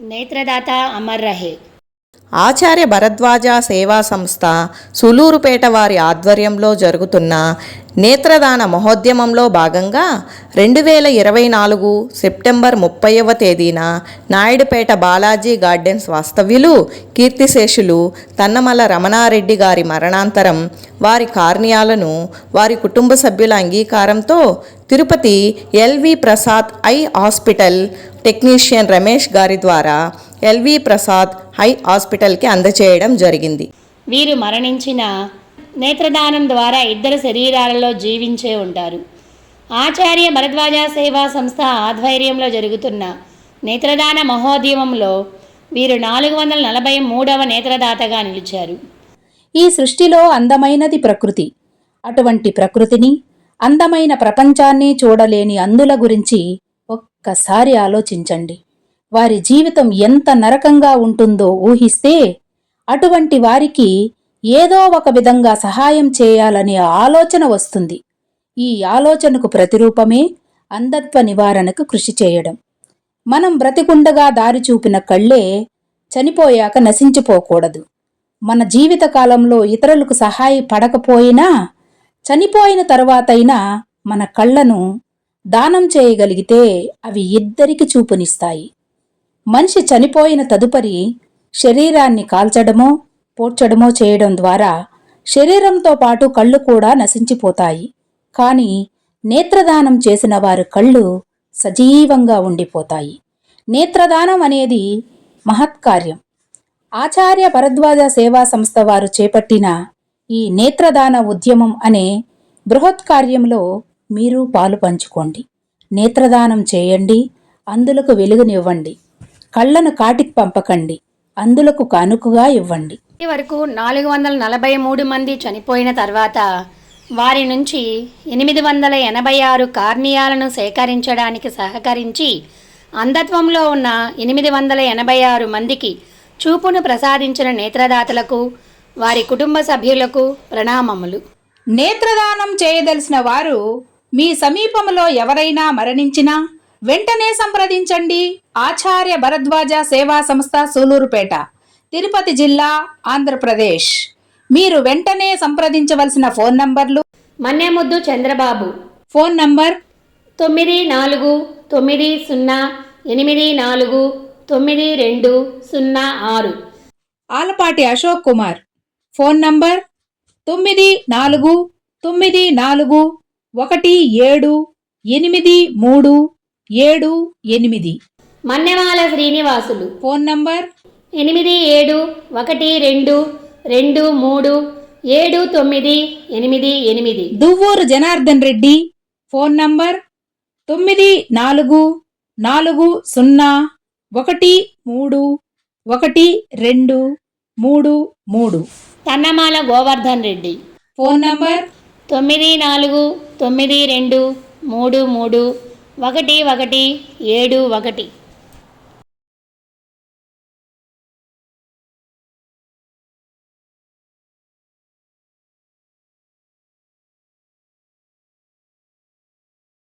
నేత్రదాత అమర్ రహే. ఆచార్య భరద్వాజ సేవా సంస్థ సులూరుపేట వారి ఆధ్వర్యంలో జరుగుతున్న నేత్రదాన మహోద్యమంలో భాగంగా రెండు వేల ఇరవై నాలుగు సెప్టెంబర్ ముప్పైవ తేదీన నాయుడుపేట బాలాజీ గార్డెన్స్ వాస్తవ్యులు కీర్తిశేషులు తన్నమల రమణారెడ్డి గారి మరణాంతరం వారి కార్నియాలను వారి కుటుంబ సభ్యుల అంగీకారంతో Tirupati LV Prasad eye hospital technician Ramesh గారి ద్వారా ఎల్వి ప్రసాద్ హై హాస్పిటల్కి అందచేయడం జరిగింది. వీరు మరణించిన నేత్రదానం ద్వారా ఇద్దరు శరీరాలలో జీవించే ఉంటారు. ఆచార్య భరద్వాజ సేవా సంస్థ ఆధ్వర్యంలో జరుగుతున్న నేత్రదాన మహోద్యమంలో వీరు నాలుగు వందల నలభై మూడవ నేత్రదాతగా నిలిచారు. ఈ సృష్టిలో అందమైనది ప్రకృతి. అటువంటి ప్రకృతిని అందమైన ప్రపంచాన్ని చూడలేని అందుల గురించి ఒక్కసారి ఆలోచించండి. వారి జీవితం ఎంత నరకంగా ఉంటుందో ఊహిస్తే అటువంటి వారికి ఏదో ఒక విధంగా సహాయం చేయాలనే ఆలోచన వస్తుంది. ఈ ఆలోచనకు ప్రతిరూపమే అంధత్వ నివారణకు కృషి చేయడం. మనం బ్రతికుండగా దారి చూపిన కళ్ళే చనిపోయాక నశించిపోకూడదు. మన జీవితకాలంలో ఇతరులకు సహాయపడకపోయినా చనిపోయిన తర్వాతైనా మన కళ్ళను దానం చేయగలిగితే అవి ఇద్దరికి చూపునిస్తాయి. మనిషి చనిపోయిన తదుపరి శరీరాన్ని కాల్చడమో పోడ్చడమో చేయడం ద్వారా శరీరంతో పాటు కళ్ళు కూడా నశించిపోతాయి. కానీ నేత్రదానం చేసిన వారి కళ్ళు సజీవంగా ఉండిపోతాయి. నేత్రదానం అనేది మహత్కార్యం ఆచార్య భరద్వాజ సేవా సంస్థ వారు చేపట్టిన ఈ నేత్రదాన ఉద్యమం అనే బృహత్ కార్యంలో మీరు పాలు పంచుకోండి. నేత్రదానం చేయండి. అందులకు వెలుగునివ్వండి. కళ్ళను కాటికి పంపకండి. అందులకు కానుకగా ఇవ్వండి. వరకు నాలుగు వందల నలభై మూడు మంది చనిపోయిన తర్వాత వారి నుంచి ఎనిమిది వందల ఎనభై ఆరు కార్నియాలను సేకరించడానికి సహకరించి అంధత్వంలో ఉన్న ఎనిమిది వందల ఎనభై ఆరు మందికి చూపును ప్రసాదించిన నేత్రదాతలకు వారి కుటుంబ సభ్యులకు ప్రణామములు. నేత్రదానం చేయదలిసిన వారు మీ సమీపంలో ఎవరైనా మరణించినా వెంటనే సంప్రదించండి. ఆచార్య భరద్వాజ సేవా సంస్థ సూలూరుపేట తిరుపతి జిల్లా ఆంధ్రప్రదేశ్. మీరు వెంటనే సంప్రదించవలసిన ఫోన్ నంబర్లు మన్నెముద్దు చంద్రబాబు. ఫోన్ నంబర్ తొమ్మిది నాలుగు తొమ్మిది సున్నా ఎనిమిది నాలుగు తొమ్మిది రెండు సున్నా ఆరు. ఆలపాటి అశోక్ కుమార్. ఫోన్ నంబర్ తొమ్మిది నాలుగు తొమ్మిది నాలుగు ఒకటి ఏడు ఎనిమిది మూడు ఏడు ఎనిమిది. మన్నెమాల శ్రీనివాసులు. Phone number? ఎనిమిది ఏడు ఒకటి రెండు రెండు మూడు ఏడు తొమ్మిది ఎనిమిది ఎనిమిది. Duvvuru Janardhan Reddy phone number? తొమ్మిది నాలుగు నాలుగు సున్నా ఒకటి మూడు ఒకటి రెండు మూడు మూడు. తన్నమాల గోవర్ధన్ రెడ్డి. Phone number? తొమ్మిది నాలుగు తొమ్మిది రెండు మూడు మూడు ఒకటి ఒకటి ఏడు ఒకటి